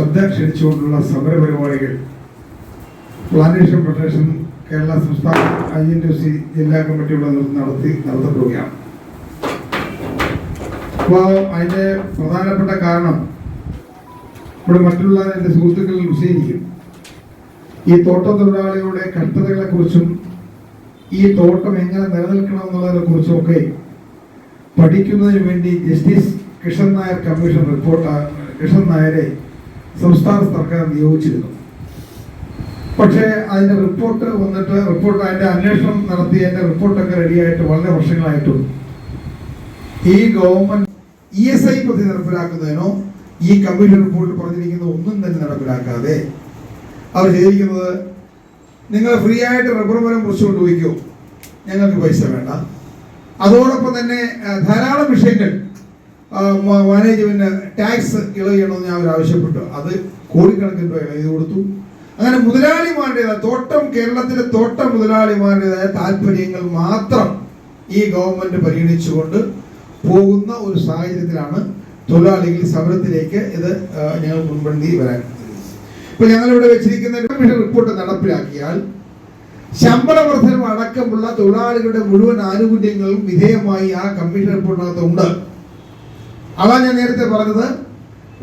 ശ്രദ്ധ ക്ഷണിച്ചുകൊണ്ടുള്ള സമര പരിപാടികൾ പ്ലാന്റേഷൻ ഫെഡറേഷൻ കേരള സംസ്ഥാന ഐ എൻ ടി സി ജില്ലാ കമ്മിറ്റിയുടെ നടത്തി നടത്തപ്പെടുകയാണ്. അപ്പോൾ അതിന്റെ പ്രധാനപ്പെട്ട കാരണം ഇവിടെ മറ്റുള്ള എന്റെ സുഹൃത്തുക്കളിൽ വിശദീകരിക്കും. ഈ തോട്ടം തൊഴിലാളികളുടെ കഷ്ടതകളെക്കുറിച്ചും ഈ തോട്ടം എങ്ങനെ നിലനിൽക്കണം എന്നുള്ളതിനെ ഒക്കെ പഠിക്കുന്നതിന് വേണ്ടി justice Kishan Nair commission report Kishan നായരെ സംസ്ഥാന സർക്കാർ നിയോഗിച്ചിരുന്നു. പക്ഷേ അതിന്റെ റിപ്പോർട്ട് വന്നിട്ട് റിപ്പോർട്ട് അതിന്റെ അന്വേഷണം നടത്തി അതിന്റെ റിപ്പോർട്ടൊക്കെ റെഡിയായിട്ട് വളരെ വർഷങ്ങളായിട്ടും. ഈ ഗവൺമെന്റ് ഇ എസ് ഐ പദ്ധതി നടപ്പിലാക്കുന്നതിനോ ഈ കമ്മീഷൻ റിപ്പോർട്ടിൽ പറഞ്ഞിരിക്കുന്ന ഒന്നും തന്നെ നടപ്പിലാക്കാതെ അവർ ചെയ്തിരിക്കുന്നത് നിങ്ങൾ ഫ്രീ ആയിട്ട് റബ്ബർ മരം മുറിച്ചുകൊണ്ട് പോയിക്കോ ഞങ്ങൾക്ക് പൈസ വേണ്ട. അതോടൊപ്പം തന്നെ ധാരാളം വിഷയങ്ങൾ മാനേജ്മെന്റ് ടാക്സ് ഇളവ് ചെയ്യണമെന്ന് ഞാൻ അവർ ആവശ്യപ്പെട്ടു അത് കോടിക്കണക്കിന് രൂപ ഇളവ് കൊടുത്തു. അങ്ങനെ മുതലാളിമാരുടേതായ തോട്ടം കേരളത്തിലെ തോട്ടം മുതലാളിമാരുടേതായ താല്പര്യങ്ങൾ മാത്രം ഈ ഗവൺമെന്റ് പരിഗണിച്ചുകൊണ്ട് പോകുന്ന ഒരു സാഹചര്യത്തിലാണ് തൊഴിലാളികൾ സമരത്തിലേക്ക് ഇത് ഞങ്ങൾ മുൻപന്തി വരാൻ ഇപ്പൊ ഞങ്ങളിവിടെ വെച്ചിരിക്കുന്ന റിപ്പോർട്ട് നടപ്പിലാക്കിയാൽ ശമ്പള വർധനം അടക്കമുള്ള തൊഴിലാളികളുടെ മുഴുവൻ ആനുകൂല്യങ്ങളും വിധേയമായി ആ കമ്മീഷൻ റിപ്പോർട്ടിനകത്ത് ഉണ്ട് അതാ ഞാൻ നേരത്തെ പറഞ്ഞത്.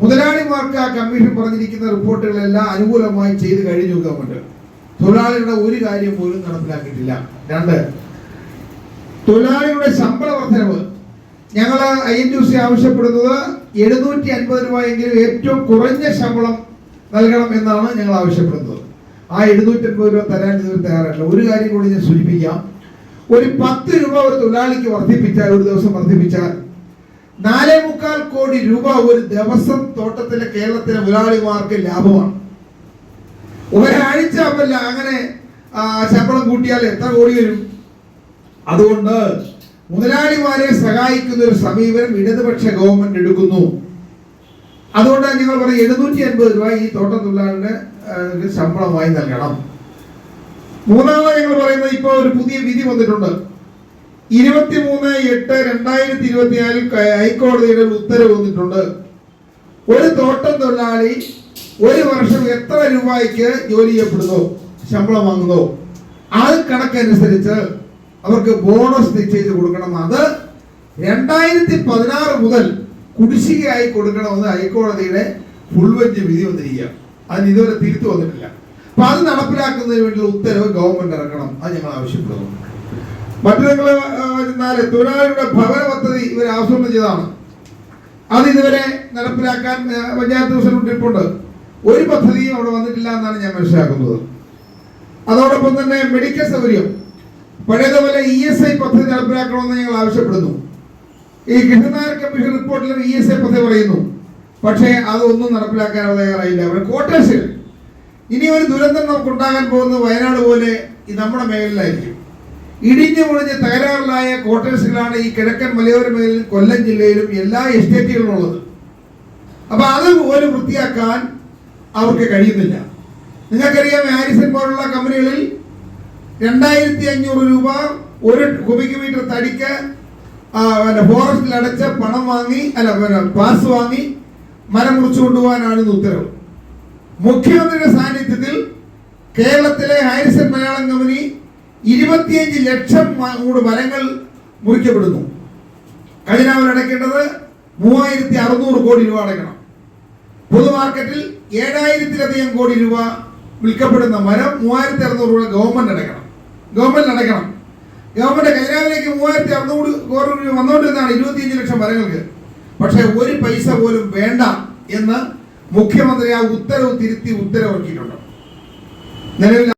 മുതലാളിമാർക്ക് ആ കമ്മീഷൻ പറഞ്ഞിരിക്കുന്ന റിപ്പോർട്ടുകളെല്ലാം അനുകൂലമായി ചെയ്ത് കഴിഞ്ഞു ഗവൺമെന്റ് തൊഴിലാളികളുടെ ഒരു കാര്യം പോലും നടപ്പിലാക്കിയിട്ടില്ല. രണ്ട് തൊഴിലാളികളുടെ ശമ്പള വർധനവ്. ഞങ്ങൾ ഐ എൻ ടി സി ആവശ്യപ്പെടുന്നത് എഴുന്നൂറ്റി അൻപത് രൂപയെങ്കിലും ഏറ്റവും കുറഞ്ഞ ശമ്പളം നൽകണം എന്നാണ് ഞങ്ങൾ ആവശ്യപ്പെടുന്നത്. ആ എഴുന്നൂറ്റി അൻപത് രൂപ തരാൻ ഇതുവരെ തയ്യാറല്ല ഒരു കാര്യം കൂടി ഞാൻ സൂചിപ്പിക്കാം. ഒരു പത്ത് രൂപ ഒരു തൊഴിലാളിക്ക് വർദ്ധിപ്പിച്ചാൽ ഒരു ദിവസം വർദ്ധിപ്പിച്ചാൽ നാലേ മുക്കാൽ കോടി രൂപ ഒരു ദിവസം തോട്ടത്തിലെ കേരളത്തിലെ മുതലാളിമാർക്ക് ലാഭമാണ്. ഒരാഴ്ച അവല്ല അങ്ങനെ ശമ്പളം കൂട്ടിയാൽ എത്ര കോടി വരും? അതുകൊണ്ട് മുതലാളിമാരെ സഹായിക്കുന്ന ഒരു സമീപനം ഇടതുപക്ഷ ഗവൺമെന്റ് എടുക്കുന്നു. അതുകൊണ്ടാണ് ഞങ്ങൾ പറയും എഴുന്നൂറ്റി അൻപത് രൂപ ഈ തോട്ടം തൊഴിലാളിന് ശമ്പളമായി നൽകണം. മൂന്നാമത് ഞങ്ങൾ പറയുന്നത് ഇപ്പോൾ ഒരു പുതിയ വിധി വന്നിട്ടുണ്ട്. ഇരുപത്തിമൂന്ന് എട്ട് രണ്ടായിരത്തി ഇരുപത്തിനാലിൽ ഹൈക്കോടതിയുടെ ഒരു ഉത്തരവ് വന്നിട്ടുണ്ട് ഒരു തോട്ടം തൊഴിലാളി ഒരു വർഷം എത്ര രൂപയ്ക്ക് ജോലി ചെയ്യപ്പെടുന്നു? ശമ്പളം വാങ്ങുന്നു. അത് കണക്കനുസരിച്ച് അവർക്ക് ബോണസ് നിശ്ചയിച്ച് കൊടുക്കണം. അത് രണ്ടായിരത്തി പതിനാറ് മുതൽ കുടിശ്ശികയായി കൊടുക്കണമെന്ന് ഹൈക്കോടതിയുടെ ഫുൾ ബെഞ്ച് വിധി വന്നിരിക്കുക. അതിന് ഇതുവരെ തിരുത്തു വന്നിട്ടില്ല. അപ്പൊ അത് നടപ്പിലാക്കുന്നതിന് വേണ്ടിയുള്ള ഉത്തരവ് ഗവൺമെന്റ് ഇറക്കണം. അത് ഞങ്ങൾ ആവശ്യപ്പെടുന്നു. മറ്റു നിങ്ങൾ തൊഴിലാളിയുടെ ഭവന പദ്ധതി ഇവർ ആസൂത്രണം ചെയ്തതാണ്. അത് ഇതുവരെ നടപ്പിലാക്കാൻ പഞ്ചായത്ത് പ്രസിഡന്റ് ഇരിപ്പുണ്ട് ഒരു പദ്ധതിയും അവിടെ വന്നിട്ടില്ല എന്നാണ് ഞാൻ മനസ്സിലാക്കുന്നത്. അതോടൊപ്പം തന്നെ മെഡിക്കൽ സൗകര്യം. പഴയതുപോലെ ഇ എസ് ഐ പദ്ധതി നടപ്പിലാക്കണമെന്ന് ഞങ്ങൾ ആവശ്യപ്പെടുന്നു. ഈ കൃഷ്ണനായർ കമ്മീഷൻ റിപ്പോർട്ടിൽ ഇ എസ് ഐ പദ്ധതി പറയുന്നു. പക്ഷേ അതൊന്നും നടപ്പിലാക്കാൻ അവർ തയ്യാറായില്ല അവർ കോട്ടേഴ്സിൽ ഇനി ഒരു ദുരന്തം നമുക്ക് ഉണ്ടാകാൻ പോകുന്നത് വയനാട് പോലെ നമ്മുടെ മേഖലയിലായിരിക്കും. ഇടിഞ്ഞു പൊളിഞ്ഞ് തകരാറിലായ ക്വാർട്ടേഴ്സുകളാണ് ഈ കിഴക്കൻ മലയോര മേഖലയിലും കൊല്ലം ജില്ലയിലും എല്ലാ എസ്റ്റേറ്റുകളും ഉള്ളത്. അപ്പൊ അത് പോലും വൃത്തിയാക്കാൻ അവർക്ക് കഴിയുന്നില്ല. നിങ്ങൾക്കറിയാം ഹാരിസൺ പോലുള്ള കമ്പനികളിൽ രണ്ടായിരത്തി അഞ്ഞൂറ് രൂപ ഒരു കുബിക് മീറ്റർ തടിക്ക് ഫോറസ്റ്റിൽ അടച്ച് പണം വാങ്ങി അല്ല പാസ് വാങ്ങി മരം മുറിച്ചു കൊണ്ടുപോകാനാണ് ഉത്തരവ്. മുഖ്യമന്ത്രിയുടെ സാന്നിധ്യത്തിൽ കേരളത്തിലെ ഹാരിസൺ മലയാളം കമ്പനി ഇരുപത്തിയഞ്ച് ലക്ഷം കൂടെ മരങ്ങൾ മുറിക്കപ്പെടുന്നു. ഖജനാവിൽ അടയ്ക്കേണ്ടത് മൂവായിരത്തി അറുന്നൂറ് കോടി രൂപ അടയ്ക്കണം. പൊതുമാർക്കറ്റിൽ ഏഴായിരത്തിലധികം കോടി രൂപ വിൽക്കപ്പെടുന്ന മരം മൂവായിരത്തി അറുന്നൂറ് രൂപ ഗവൺമെന്റ് അടയ്ക്കണം. ഗവൺമെന്റ് അടയ്ക്കണം. ഗവൺമെന്റ് ഖജനാവിലേക്ക് മൂവായിരത്തി അറുന്നൂറ് കോടി രൂപ വന്നുകൊണ്ടിരുന്നതാണ് ഇരുപത്തിയഞ്ച് ലക്ഷം മരങ്ങൾക്ക്. പക്ഷേ ഒരു പൈസ പോലും വേണ്ട എന്ന് മുഖ്യമന്ത്രി ആ ഉത്തരവ് തിരുത്തി ഉത്തരവിറക്കിയിട്ടുണ്ട്. നിലവിൽ